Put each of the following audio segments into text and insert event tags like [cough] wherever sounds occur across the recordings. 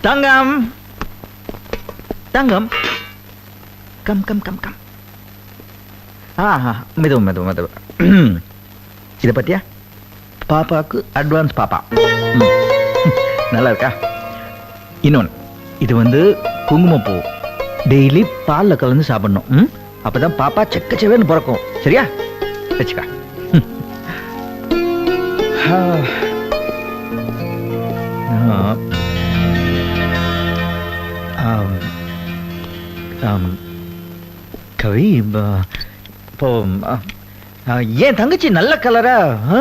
தங்கம். தங்கம். Come come come come. ஆஹா மெதுவும் மெதுவும் மெதுவு இதை பத்தியா? பாப்பாவுக்கு அட்வான்ஸ் பாப்பா. [laughs] நல்லா இருக்கா? இன்னொன்று இது வந்து குங்குமப்பூ. டெய்லி பாலில் கலந்து சாப்பிடணும். ம்? அப்பதான் பாப்பா செக்கச்சவேன்னு பிறக்கும். சரியா? வச்சுக்கா. [laughs] கவி இப்போ ஏன் தங்கச்சி நல்ல கலரா ஆ?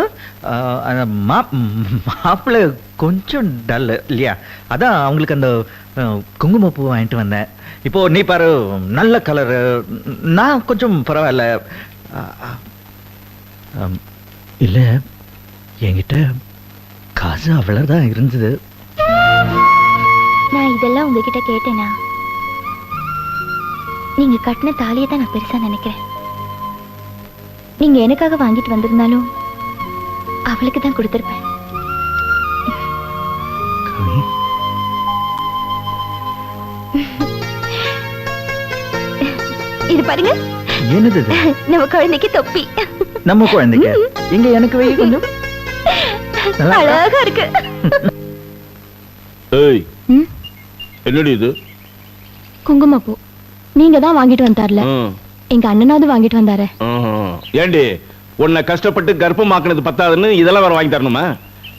அந்த மாப் மாப்பிள்ளை கொஞ்சம் டல் இல்லையா? அதான் அவங்களுக்கு அந்த குங்குமப்பூ வாங்கிட்டு வந்தேன். இப்போ நீ பாரு நல்ல கலரு நான் கொஞ்சம் பரவாயில்ல. இல்லை என்கிட்ட காசு அவ்வளோதான் இருந்தது. நான் இதெல்லாம் உங்ககிட்ட கேட்டேனா? நீங்க கட்டின தாலியை தான் நான் பெருசா நினைக்கிறேன். நீங்க எனக்காக வாங்கிட்டு வந்திருந்தாலும் அவளுக்கு தான் கொடுத்துருப்பேன். இது பாருங்க. என்னது இது? நம்ம குழந்தைக்கு தொப்பி. நம்ம குழந்தைக்கு? எங்க எனக்கு வெயி கொஞ்சம்? அழகா இருக்கு. ஏய். என்னடி இது? குங்குமப்பூ. நீங்க தான் வாங்கிட்டு வந்தார்ல. எங்க அண்ணனாவது வாங்கிட்டு வந்தாரு. ஏண்டி உன்னை கஷ்டப்பட்டு கர்ப்பமாக்குனது பத்தாதுன்னு இதெல்லாம் வேற வாங்கி தரணுமா?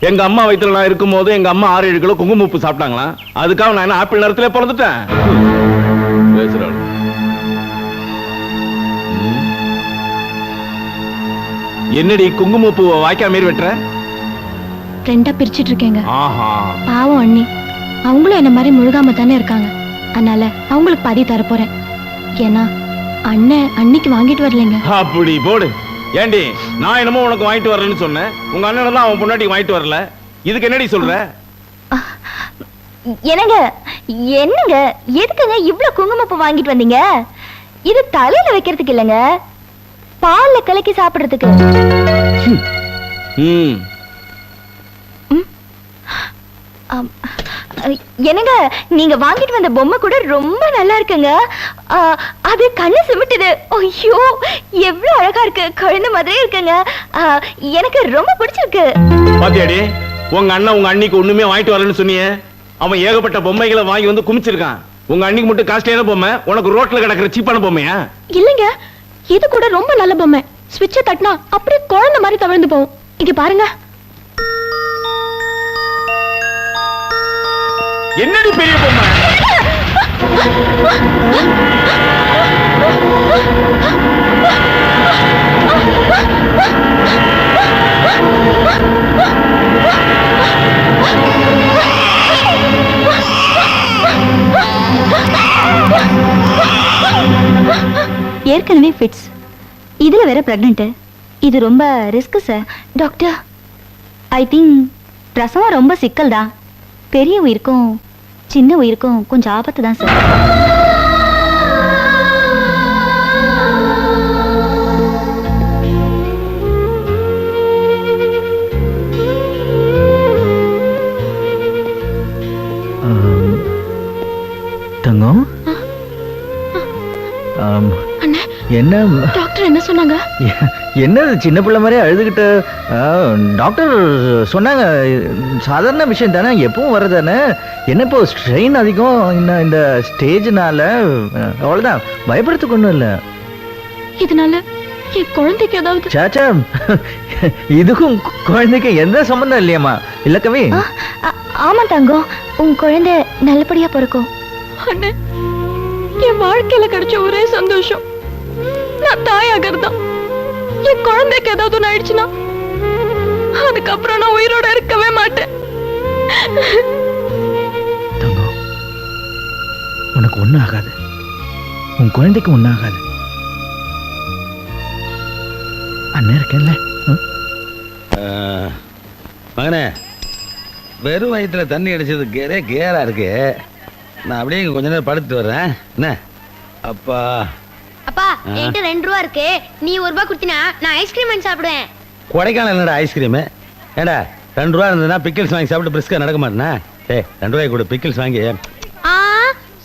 எங்க அம்மா வயித்துல நான் இருக்கும்போது எங்க அம்மா ஆறு ஏழு கிலோ குங்குமப்பு சாப்பிட்டாங்களா அதுக்காக நான் என்ன ஆப்பிள் நேரத்திலே பிறந்துட்டேன்? பேசுறாள். என்னடி குங்குமப்பூவை வாய்க்கா மாரி வெட்டுற? ரெண்டா பிரிச்சிட்டு இருக்கேங்க. பாவம் அண்ணி. அவங்களும் என்ன மாதிரி முழுகாம தானே இருக்காங்க. அதனால அவங்களுக்கு பாதி தரப்போறேன். ஏன்னா அண்ணன் அன்னைக்கு வாங்கிட்டு வரலைங்க. அப்படி போடு. ஏண்டி நான் என்னமோ உனக்கு வாங்கிட்டு வரேன்னு சொன்னேன். உங்க அண்ணன் தான் அவன் பொண்டாட்டி வாங்கிட்டு வரல. இதுக்கு என்னடி சொல்ற? என்னங்க என்னங்க எதுக்குங்க இவ்ளோ குங்குமப்பூ வாங்கிட்டு வந்தீங்க? இது தலையில வைக்கிறதுக்கு இல்லைங்க பால்ல கலக்கி சாப்பிடுறதுக்கு. ம். என்னங்க நீங்க வாங்கிட்டு வந்த பொம்மை கூட ரொம்ப நல்லா இருக்குங்க. அது கண்ணு சிமிட்டுது. ஐயோ எவ்வளவு அழகா இருக்கு. குழந்தை மாதிரியே இருக்குங்க. எனக்கு ரொம்ப பிடிச்சிருக்கு. பாத்தியாடி உங்க அண்ணன் உங்க அண்ணிக்கு ஒண்ணுமே வாங்கிட்டு வரலன்னு சொன்னியே. அவன் ஏகப்பட்ட பொம்மைகளை வாங்கி வந்து குமிச்சிருக்கான். உங்க அண்ணிக்கு மட்டும் காஸ்ட்லியான பொம்மை உனக்கு ரோட்ல கிடக்குற சீப்பான பொம்மையா? இல்லைங்க இது கூட ரொம்ப நல்ல பொம்மை. ஸ்விட்சை தட்டினா அப்படியே குழந்தை மாதிரி தவிர்ந்து போகும். இங்க பாருங்க. என்னடி பெரிய பொம்மை? ஏற்கனவே ஃபிட்ஸ் இதுல வேற பிரெக்னென்ட் இது ரொம்ப risk sir doctor I think பிரசவம் ரொம்ப சிக்கல் தான் பெரிய உயிருக்கும் சின்ன உயிருக்கும் கொஞ்சம் ஆபத்து தான் சார். தங்கம்? என்ன? டாக்டர் என்ன சொன்னாங்க? என்னது சின்ன பிள்ளை மாதிரி அழுதுகிட்ட டாக்டர் சொன்னாங்க சாதாரண விஷயம் தானே எப்பவும் வர்றதானே என்ன இப்போ ஸ்ட்ரெயின் அதிகம் இன்னும் இந்த ஸ்டேஜ்னால அவ்வளோதான் பயப்படுறதுக்கு ஒன்றும் இல்லை. இதனால என் குழந்தைக்கு ஏதாவது சாச்சா இதுக்கும் குழந்தைக்கு எந்த சம்மந்தம் இல்லையாம்மா? இல்ல கவி? ஆமா தங்கம். உன் குழந்தை நல்லபடியா பிறக்கும். அண்ணே என் வாழ்க்கையில கிடைச்ச ஒரே சந்தோஷம். நான் தாயாகிறது தான் என் குழந்தைக்கு ஏதாவது ஒண்ணு ஆயிடுச்சுன்னா அதுக்கப்புறம் நான் உயிரோட இருக்கவே மாட்டேன். தங்கம் உனக்கு ஒன்றும் ஆகாது. உன் குழந்தைக்கு ஒன்றும் ஆகாது. அண்ணன் இருக்கேன்ல? மகனே வெறும் வயிற்றுல தண்ணி அடிச்சது கேரே கேரா இருக்கு. நான் அப்படியே இங்க கொஞ்ச நேரம் படுத்துட்டு வர்றேன். என்ன? அப்பா அப்பா என்கிட்ட ரெண்டு ரூபா இருக்கு. நீ ஒரு ரூபா கொடுத்தினா நான் ஐஸ்கிரீம் வாங்கி சாப்பிடுவேன். கொடைக்கானல் என்னடா ஐஸ்கிரீமு ஏடா ரெண்டு ரூபா இருந்ததுன்னா பிக்கிள்ஸ் வாங்கி சாப்பிட்டு பிரிஸ்கா நடக்க மாட்டேனா? ஏய் ரெண்டு ரூபாய் கொடு பிக்கிள்ஸ் வாங்கி. ஆ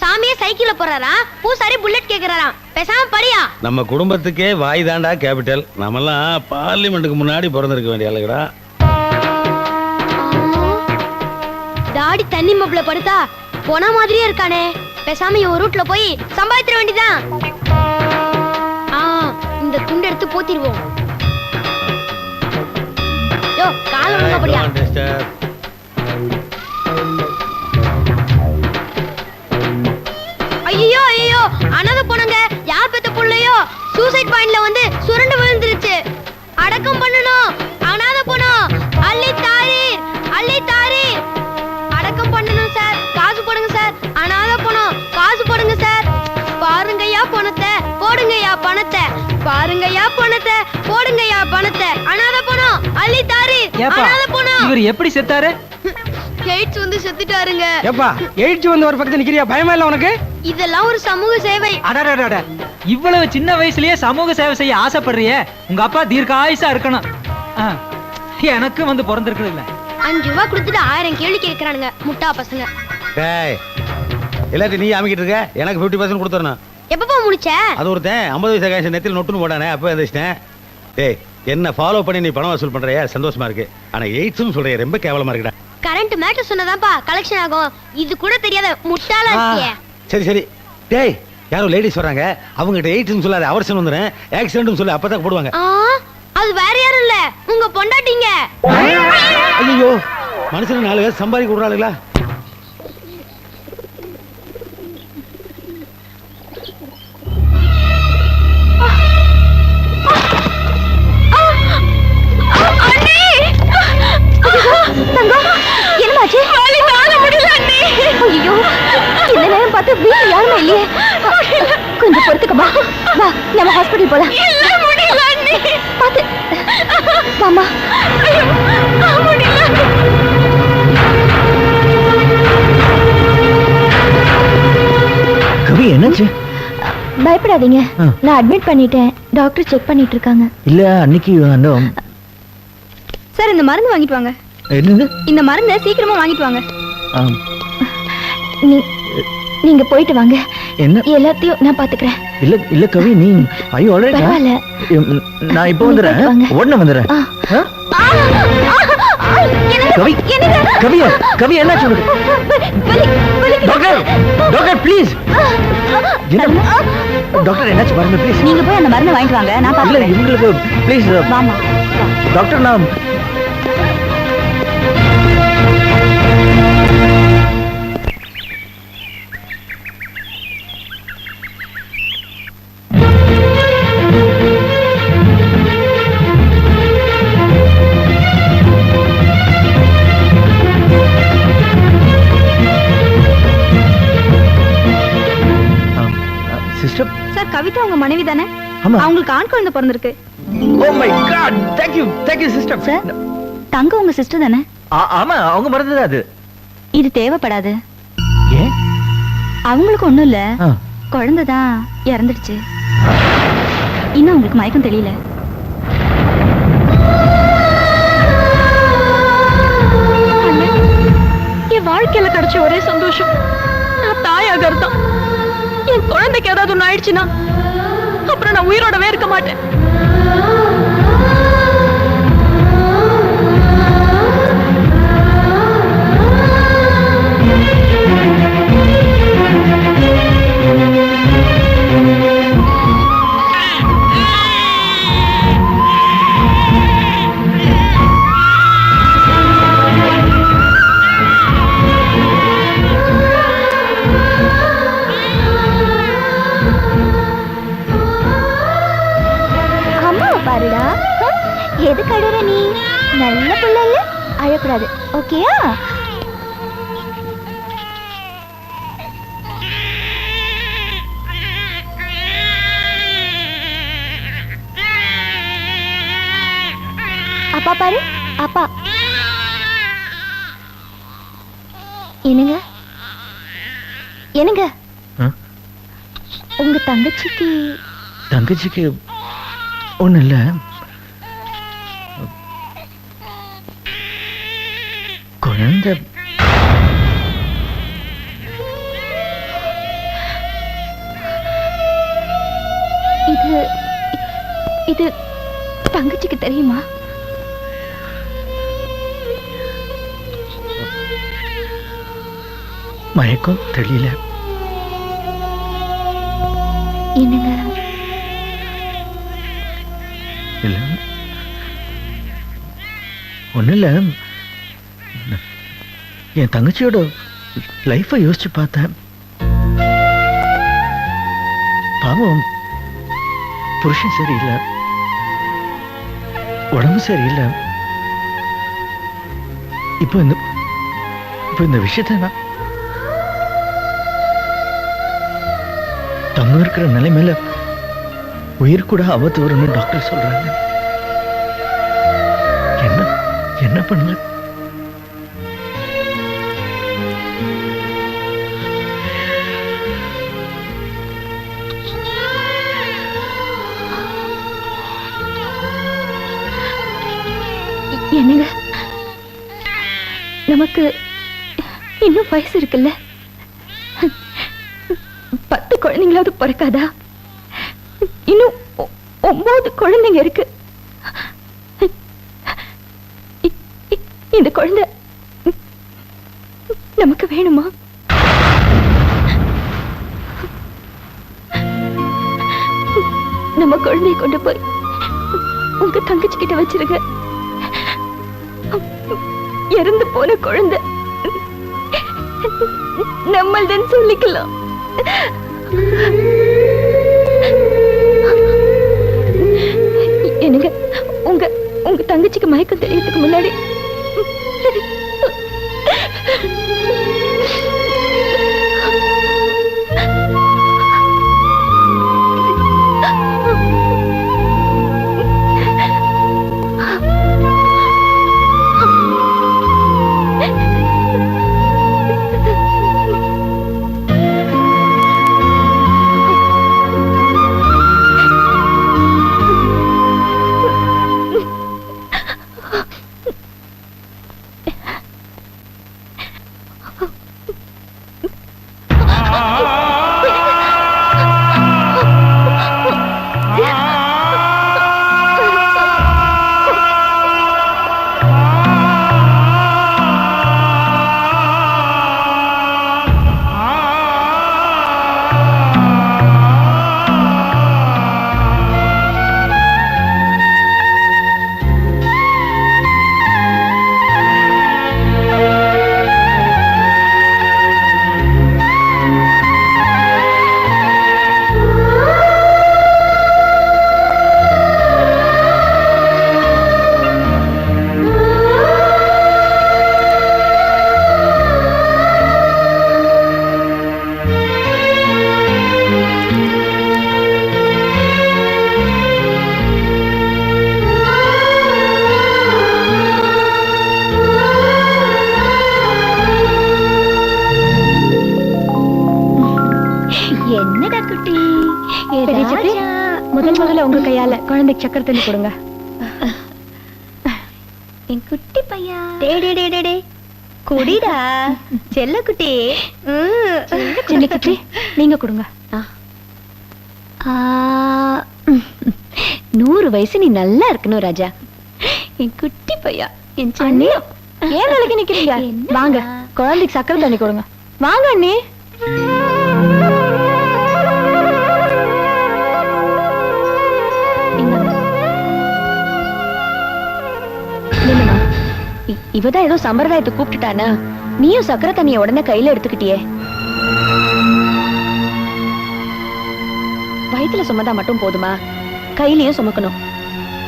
சாமியே சைக்கிள்ல போறாரா? பூசாரி புல்லட் கேக்குறாராம். பேசாம படியா. நம்ம குடும்பத்துக்கே வாய் தாண்டா கேபிட்டல் நம்மெல்லாம் பார்லிமெண்ட்டுக்கு முன்னாடி பிறந்திருக்க வேண்டிய ஆளுகடா டாடி தண்ணி மப்புல படுத்தா போன மாதிரியே இருக்கானே. பேசாம இவன் ரூட்ல போய் சம்பாதித்திர வேண்டியதான் இந்த துண்டு எடுத்து போத்திடுவோம். யோ ஐயோ ஐயோ அனாதை போனங்க யார் பெத்த புள்ளையோ? சூசைட் பாயிண்ட்ல வந்து சுரண்டு விழுந்துருச்சு. அடக்கம் பண்ணணும். பாருங்கய்யா பணத்தை போடுங்கய்யா பணத்தை. அனாதை போனோம் அள்ளி ஏப்பா அனாதை போனோம் இவர் எப்படி செத்தாரு? எய்ட்ஸ் வந்து செத்துட்டாருங்க. ஏப்பா எழுச்சி வந்து ஒரு பக்கத்துல நிக்கிறியா? பயமா இல்ல உனக்கு? இதெல்லாம் ஒரு சமூக சேவை. அடடடட இவ்வளவு சின்ன வயசுலயே சமூக சேவை செய்ய ஆசைப்படுறியே? உங்க அப்பா தீர்க்க ஆயுசா இருக்கணும். ஆ, எனக்கு வந்து பிறந்திருக்குது இல்ல. அஞ்சு ரூபா கொடுத்துட்டு ஆயிரம் கேள்வி கேட்கறானுங்க முட்டா பசங்க. டேய் எல்லாத்தையும் நீ அமைக்கிட்டு இருக்க? எனக்கு ஃபிஃப்டி பர்சன்ட் கொடுத்துறணும் எப்பப்பா முடிச்ச? அது ஒருத்தன் ஐம்பது வயசு காசு நெத்தியில் நொட்டுன்னு போடானே அப்போ எந்திரிச்சிட்டேன் டேய் என்ன ஃபாலோ பண்ணி நீ பணம் வசூல் பண்றியா? சந்தோஷமா இருக்கு. ஆனா எய்ட்ஸ்னு சொல்றிய ரொம்ப கேவலமா இருக்குடா. கரண்ட் மேட்டர் சொன்னதாப்பா கலெக்ஷன் ஆகும். இது கூட தெரியாத முட்டாளா இருக்கியே. சரி சரி. டேய் யாரோ லேடிஸ் வராங்க அவங்ககிட்ட எய்ட்ஸ்னு சொல்லாத அவர்சன் வந்துடுறேன் ஆக்சிடென்ட்னு சொல்லி அப்பதான் போடுவாங்க. அது வேற யாரும் இல்ல. உங்க பொண்டாட்டிங்க. ஐயோ மனுஷன் நாலு பேர் சம்பாதிக்க விடுறாளுங்களா? பயப்படாதீங்க. நான் அட்மிட் பண்ணிட்டேன். டாக்டர் செக் பண்ணிட்டு இருக்காங்க இல்ல அன்னைக்கு சார் இந்த மருந்து வாங்கிட்டு வாங்க. என்னது? இந்த மருந்தை சீக்கிரமா வாங்கிட்டு வாங்க. நீங்க போயிட்டு வாங்க. என்ன? எல்லாத்தையும் நான் பாத்துக்கிறேன். இல்ல இல்ல கவி நீ ஐயோ ஆல்ரைட் பரவாயில்ல. நான் இப்போ வாங்க. உடனே. ஆ? கவி கவி கவி என்னாச்சு உனக்கு? டாக்டர் டாக்டர் ப்ளீஸ் டாக்டர் என்னாச்சு? பாருங்க ப்ளீஸ் நீங்க போய் அந்த மருந்தை வாங்கிட்டு வாங்க. நான் பாத்துக்கிறேன். இவங்களுக்கு ப்ளீஸ் டாக்டர் நான் உங்க மனைவி தானே? அவங்களுக்கு ஆண் குழந்தை பிறந்திருக்கு. ஓ my God thank you thank you sister sir தங்க உங்க சிஸ்டர் தானே? ஆமா அவங்க மறந்தது அது? இது தேவைப்படாது. ஏன்? அவங்களுக்கு ஒண்ணும் இல்ல. குழந்தை தான் இறந்துடுச்சு. இன்னும் உங்களுக்கு மயக்கம் தெரியல. என் வாழ்க்கையில கிடைச்ச ஒரே சந்தோஷம். நான் தாயாகர் தான் என் குழந்தைக்கு ஏதாவது ஒண்ணு ஆயிடுச்சுன்னா நான் உயிரோடவே இருக்க மாட்டேன். ஓகேயா? அப்பா பாரு அப்பா. என்னங்க? என்னங்க? உங்க தங்கச்சிக்கு தங்கச்சிக்கு ஒண்ணு இல்ல எந்த இது இது தங்கச்சிக்கு தெரியுமா? மயக்கம் தெரியல. என்னங்க? இல்ல. இல்லை என் தங்கச்சியோட லைஃப்பை யோசிச்சு பார்த்தேன். பாவம் புருஷன் சரியில்லை. உடம்பு சரியில்லை. இப்போ இந்த இப்போ இந்த விஷயத்த நான் தங்க இருக்கிற நிலைமையில உயிர் கூட ஆபத்து வரும்னு டாக்டர் சொல்றாங்க. என்ன என்ன பண்ணல என்னங்க? நமக்கு இன்னும் வயசு இருக்குல்ல? பத்து குழந்தைங்களாவது பிறக்காதா? இன்னும் ஒன்பது குழந்தைங்க இருக்கு. இந்த குழந்தை குழந்தை. நம்மள்தான் சொல்லிக்கலாம். என்னங்க உங்க உங்க தங்கச்சிக்கு மயக்கம் தெரியறதுக்கு முன்னாடி えっ? தண்ணி கொடுங்க. என் குட்டி பையா டே டே டே டே டே. குடிடா. செல்ல குட்டி. சின்ன குட்டி. நீங்க கொடுங்க. நூறு வயசு நீ நல்லா இருக்கணும் ராஜா. என் குட்டி பையா என் அண்ணி ஏன் நாளைக்கு நிக்கிறீங்க? வாங்க குழந்தைக்கு சக்கரை தண்ணி கொடுங்க. வாங்க அண்ணி. இவதான் ஏதோ சம்பிரதாயத்தை கூப்பிட்டுட்டானா? நீயும் சக்கரை தண்ணிய உடனே கையில எடுத்துக்கிட்டியே. வயித்துல சுமந்தா மட்டும் போதுமா? கையிலயும் சுமக்கணும்.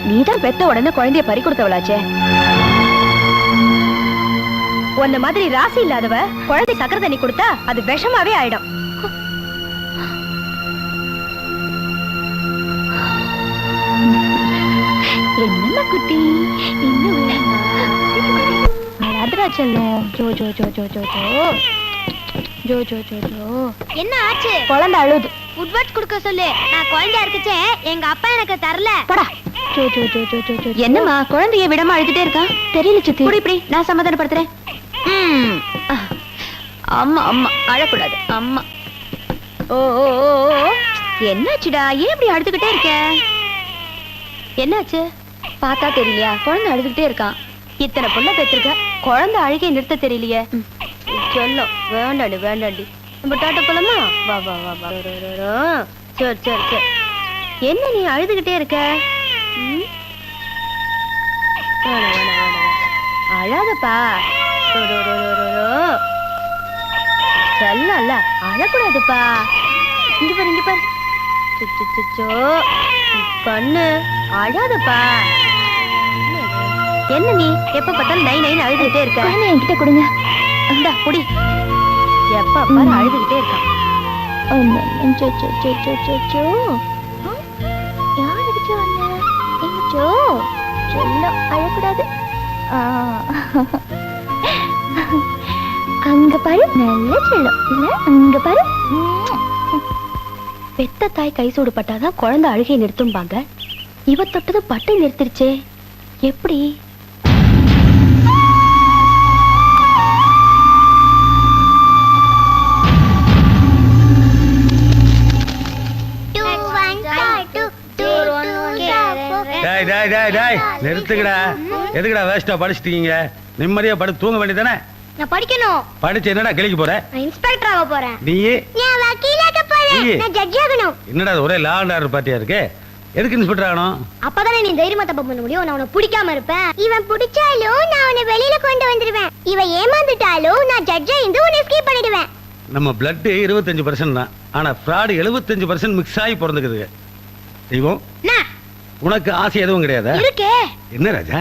நீதான் பெத்த உடனே குழந்தைய பறி கொடுத்தவளாச்சே. உன்ன மாதிரி ராசி இல்லாதவ குழந்தை சக்கரை தண்ணி கொடுத்தா அது விஷமாவே ஆயிடும். என்ன குட்டி? இன்னும் செல்லும் ஜோ ஜோ ஜோ ஜோ ஜோ ஜோ ஜோ ஜோ ஜோ ஜோ என்ன ஆச்சு குழந்தை அழுது உட்வர்ட் கொடுக்க சொல்லு நான் குழந்தையா இருக்குச்சே எங்க அப்பா எனக்கு தரல படா ஜோ ஜோ ஜோ ஜோ ஜோ ஜோ என்னம்மா குழந்தைய விடாம அழுதுட்டே இருக்கா தெரியல சித்தி இப்படி இப்படி நான் சமாதானப்படுத்துறேன். அம்மா அம்மா அழக்கூடாது அம்மா ஓ ஓ ஓ, ஓ. என்னாச்சுடா ஏன் இப்படி அழுதுகிட்டே இருக்க என்னாச்சு பார்த்தா தெரியலையா குழந்தை அழுதுகிட்டே இருக்கான் இத்தனை புள்ள பெற்றிருக்க குழந்தை அழுகை நிறுத்த தெரியலையே. சொல்லும் வேண்டாடி வேண்டாடி நம்ம டாட்டா போலாமா? வா வா வா வா. சரி சரி சரி. என்ன நீ அழுதுகிட்டே இருக்க. அழாதப்பா. செல்லம்ல அழக்கூடாதுப்பா. இங்க பாரு இங்க பாரு. கண்ணு. அழாதப்பா. என்ன நீ? எப்ப பார்த்தாலும் நை நைன்னு அழுதுகிட்டே இருக்க. குழந்தை என்கிட்ட கொடுங்க. இந்தா குடி. எப்ப பாரு அழுதுகிட்டே இருக்கான் அழக்கூடாது. அங்க பாரு. நல்ல செல்லம். இல்ல அங்க பாரு. பெத்த தாய் கை சூடு பட்டாதான் குழந்தை அழுகை நிறுத்தும்பாங்க. இவ தொட்டது பட்டை நிறுத்திருச்சே. எப்படி? டேய் டேய் டேய் டேய் நிறுத்துக்கடா. எதுக்குடா வேஸ்டா படிச்சிட்டீங்க நிம்மதியா படுத்து தூங்க வேண்டியதானே நான் படிக்கணும். படிச்சு என்னடா கிளிக்கு போற? நான் இன்ஸ்பெக்டர் ஆக போறேன். நீ? நான் வக்கீலாக்க போறேன். நீ? நான் ஜட்ஜ் ஆகணும். என்னடா ஒரே லா அண்ட் ஆர்டர் பார்ட்டியா இருக்கு? எதுக்கு இன்ஸ்பெக்டர் ஆகணும்? அப்பதானே நீ தைரியமா தப்பு பண்ண முடியும்? நான் உன்னை பிடிக்காம இருப்பேன். இவன் பிடிச்சாலும் நான் உன்னை வெளியில கொண்டு வந்துருவேன். இவன் ஏமாந்துட்டாலும் நான் ஜட்ஜா இருந்து உன்னை எஸ்கேப் பண்ணிடுவேன். நம்ம பிளட் இருபத்தஞ்சு பர்சன்ட் தான். ஆனா ஃப்ராடு எழுபத்தஞ்சு பர்சன்ட் மிக்ஸ் ஆகி பிறந்துக்குதுங்க தெய்வம்? உனக்கு ஆசை எதுவும் கிடையாதா? இருக்கே. என்ன ராஜா?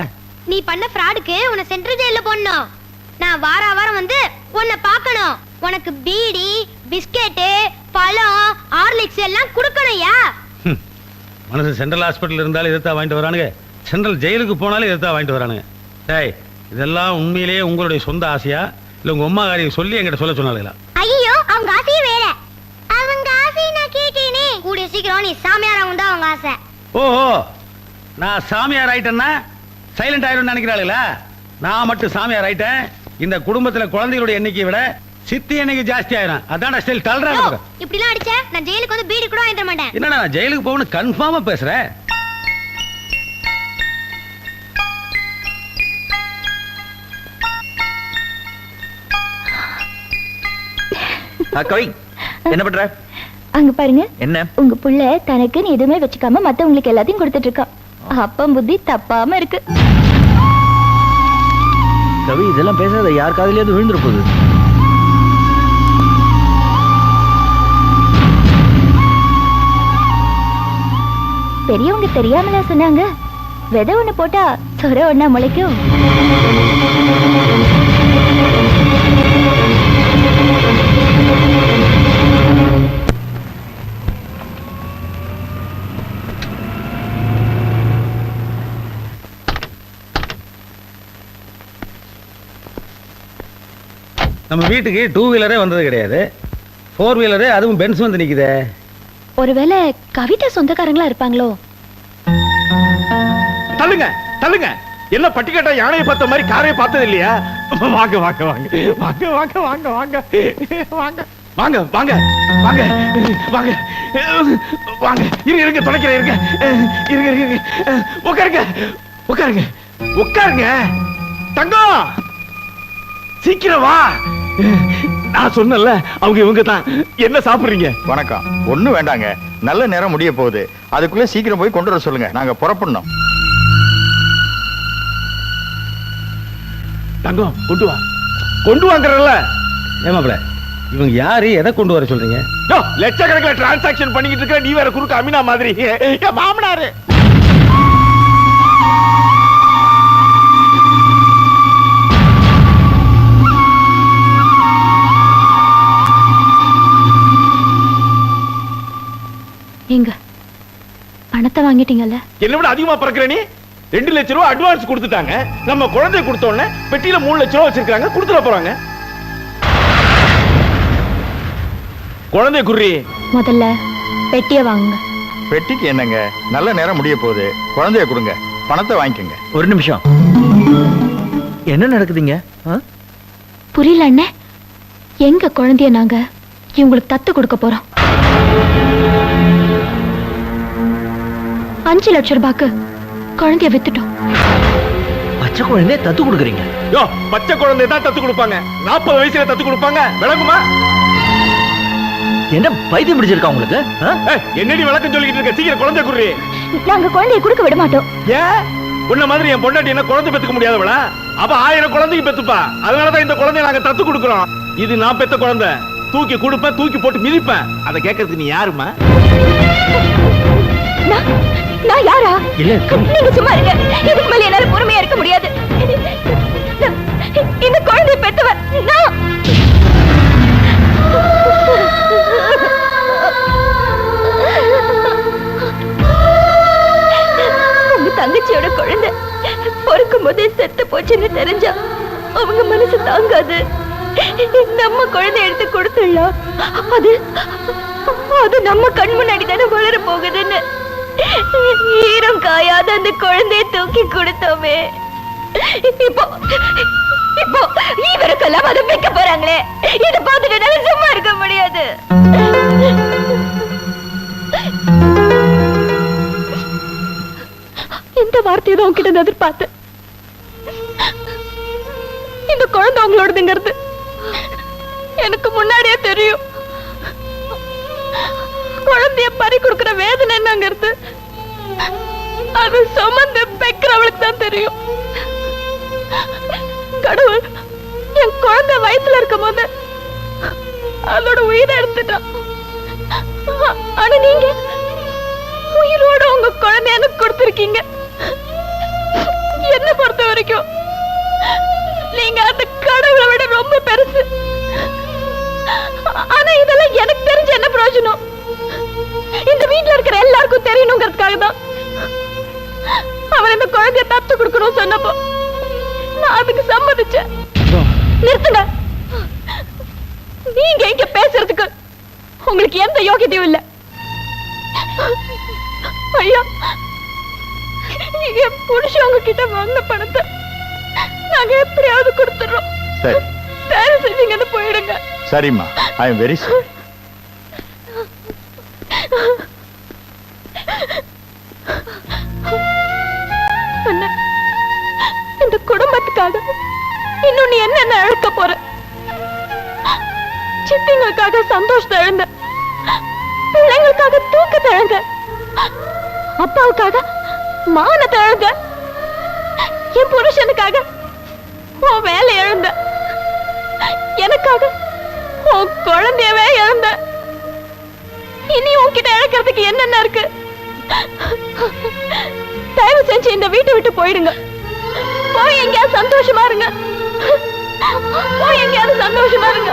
நீ பண்ண ஃப்ராடுக்கு உன்னை சென்ட்ரல் ஜெயில போடணும். நான் வார வாரம் வந்து உன்னை பார்க்கணும். உனக்கு பீடி பிஸ்கெட்டு பழம் ஹார்லிக்ஸ் எல்லாம் கொடுக்கணும்யா. மனுஷன் சென்ட்ரல் ஹாஸ்பிட்டல் இருந்தாலும் இதைத்தான் வாங்கிட்டு வரானுங்க. சென்ட்ரல் ஜெயிலுக்கு போனாலும் இதைத்தான் வாங்கிட்டு வரானுங்க. டேய் இதெல்லாம் உண்மையிலேயே உங்களுடைய சொந்த ஆசையா? இல்ல உங்க அம்மா காரியம் சொல்லி என்கிட்ட சொல்ல சொன்னாங்களா ஐயோ அவங்க ஆசையே வேற. அவங்க ஆசையை நான் கேட்டேனே. கூடிய சீக்கிரம் நீ சாமியார் அவங்க தான் அவங்க ஆசை. ஓஹோ நான் சாமியார் ஆயிட்டேன்னா சைலண்ட் ஆயிடும் நினைக்கிறாளுங்களா நான் மட்டும் சாமியார் ஆயிட்டேன். இந்த குடும்பத்துல குழந்தைகளுடைய எண்ணிக்கையை விட சித்தி எண்ணிக்கை ஜாஸ்தி ஆயிரும். அதான் ஸ்டைல் தள்ளுறாங்க இப்படிலாம் அடிச்ச நான் ஜெயிலுக்கு வந்து பீடி கூட வாங்கிட மாட்டேன். என்னடா நான் ஜெயிலுக்கு போகணும் கன்ஃபார்மா பேசுறேன் கவி என்ன பண்ற? அங்க பாருங்க. என்ன? உங்க புள்ள தனக்குன்னு எதுவுமே வச்சுக்காம மத்தவங்களுக்கு எல்லாத்தையும் கொடுத்துட்டு இருக்கான் அப்பம் புத்தி தப்பாம இருக்கு. கவி இதெல்லாம் பேசாத. யார் காதலியாவது விழுந்துற போகுது. பெரியவங்க தெரியாமலா சொன்னாங்க. விதை ஒண்ணு போட்டா சொர ஒண்ணா முளைக்கும். நம்ம வீட்டுக்கு டூ வீலரே வந்தது கிடையாது. ஃபோர் வீலரு அதுவும் பென்ஸ் வந்து நிக்குதே. ஒருவேளை கவிதா சொந்தக்காரங்களா இருப்பாங்களோ? தள்ளுங்க தள்ளுங்க. என்ன பட்டிக்காட்டா யானையை பார்த்த மாதிரி காரையை பார்த்தது இல்லையா? வாங்க வாங்க வாங்க. வாங்க வாங்க வாங்க வாங்க. வாங்க. வாங்க வாங்க வாங்க. வாங்க. வாங்க. இருங்க இருங்க தொலைக்கிறேன் இருங்க. இருங்க இருங்க இருங்க. உட்காருங்க. உட்காருங்க. உட்காருங்க. தங்கம்! சீக்கிரம் வா. நான் சொன்னல அவங்க இவங்க தான். என்ன சாப்பிடுறீங்க? வணக்கம். ஒண்ணும் வேண்டாங்க. நல்ல நேரம் முடிய போகுது. அதுக்குள்ள சீக்கிரம் போய் கொண்டு வர சொல்லுங்க. நாங்க புறப்படணும். தங்கம் கொண்டு வா. கொண்டு வாங்கறல்ல. ஏமாப்ல இவங்க யாரு? எதை கொண்டு வர சொல்றீங்க? லட்சக்கணக்கில் டிரான்சாக்ஷன் பண்ணிக்கிட்டு இருக்க நீ வேற குறுக்க அமினா மாதிரி. மாமனாரு. எங்க பணத்தை வாங்கிட்டீங்கல்ல? என்ன விட அதிகமா பறக்குற நீ? ரெண்டு லட்ச ரூபா அட்வான்ஸ் கொடுத்துட்டாங்க. நம்ம குழந்தை கொடுத்த உடனே பெட்டியில மூணு லட்ச ரூபா வச்சிருக்காங்க கொடுத்துட போறாங்க. குழந்தை குர்ரி. முதல்ல பெட்டியை வாங்குங்க. பெட்டிக்கு என்னங்க? நல்ல நேரம் முடிய போகுது. குழந்தைய கொடுங்க. பணத்தை வாங்கிக்கோங்க. ஒரு நிமிஷம். என்ன நடக்குதுங்க? ஆ? புரியல அண்ணே. எங்க குழந்தைய நாங்க இவங்களுக்கு தத்து கொடுக்க போறோம்? அஞ்சு லட்சம் ரூபாய்க்கு குழந்தைய வித்துட்டோம். பச்சை குழந்தைய தத்து கொடுக்குறீங்க. யோ பச்சை குழந்தை தான் தத்து கொடுப்பாங்க. நாற்பது வயசுல தத்து கொடுப்பாங்க. விளங்குமா? என்ன பைத்தியம் பிடிச்சிருக்கா உங்களுக்கு? என்னடி விளக்கம் சொல்லிக்கிட்டு இருக்க? சீக்கிரம் குழந்தை குடுறி. நாங்க குழந்தைய கொடுக்க விட மாட்டோம். ஏன்? உன்ன மாதிரி என் பொண்டாட்டி என்ன குழந்தை பெத்துக்க முடியாதவளா? அப்ப ஆயிரம் குழந்தைக்கு பெத்துப்பா. அதனாலதான் இந்த குழந்தைய நாங்க தத்து கொடுக்குறோம். இது நான் பெத்த குழந்தை. தூக்கி கொடுப்பேன் தூக்கி போட்டு மிதிப்பேன். அதை கேட்கறதுக்கு நீ யாருமா நான் யாரா? இல்ல நீங்க சும்மா இருங்க. இதுக்கு மேல என்னால பொறுமையா இருக்க முடியாது. இந்த குழந்தைய பெத்தவ நான். உங்க தங்கச்சியோட குழந்தை பொறுக்கும் போதே செத்து போச்சுன்னு தெரிஞ்சா அவங்க மனசு தாங்காது. நம்ம குழந்தை எடுத்து கொடுத்துடலாம். அது அது நம்ம கண் முன்னாடி தானே வளர போகுதுன்னு. ஈரம் காயாத அந்த குழந்தைய தூக்கி கொடுத்தோமே. இப்போ இப்போ இவருக்கெல்லாம் அதை வைக்க போறாங்களே. இதை பார்த்துட்டு சும்மா இருக்க முடியாது. இந்த வார்த்தையை தான் உங்ககிட்ட எதிர்பார்த்தேன். இந்த குழந்தை அவங்களோடதுங்கிறது எனக்கு முன்னாடியே தெரியும். குழந்தைய பறி கொடுக்கிற வேதனை என்னங்கிறது? அது சுமந்து பெக்கிறவளுக்கு தான் தெரியும். கடவுள் என் குழந்தை வயசுல இருக்கும் போது அதோட உயிரை எடுத்துட்டான். ஆனா நீங்க உயிரோட உங்க குழந்தை எனக்கு கொடுத்திருக்கீங்க. என்ன பொறுத்த வரைக்கும் நீங்க அந்த கடவுளை விட எந்த யோகியதையும் இல்ல. ஐயா என் புருஷன் உங்ககிட்ட வாங்கின பணத்தை நாங்க எப்படியாவது கொடுத்துடுறோம். சரி. தயவு செஞ்சு இங்க போயிடுங்க. சரிம்மா. ஐ எம் வெரி சாரி இந்த குடும்பத்துக்காக இன்னும் நீ என்னென்ன இழக்க போற? சித்திங்களுக்காக சந்தோஷத்தை இழந்த பிள்ளைங்களுக்காக தூக்க தழுங்க. அப்பாவுக்காக மான தழுங்க என் புருஷனுக்காக உன் வேலை எழுந்த. எனக்காக உன் குழந்தையவே எழுந்த. இனி உன்கிட்ட இழக்கிறதுக்கு என்னென்ன இருக்கு? தயவு செஞ்சு இந்த வீட்டை விட்டு போயிடுங்க. போய் எங்கேயாவது சந்தோஷமா இருங்க. போய் எங்கேயாவது சந்தோஷமா இருங்க.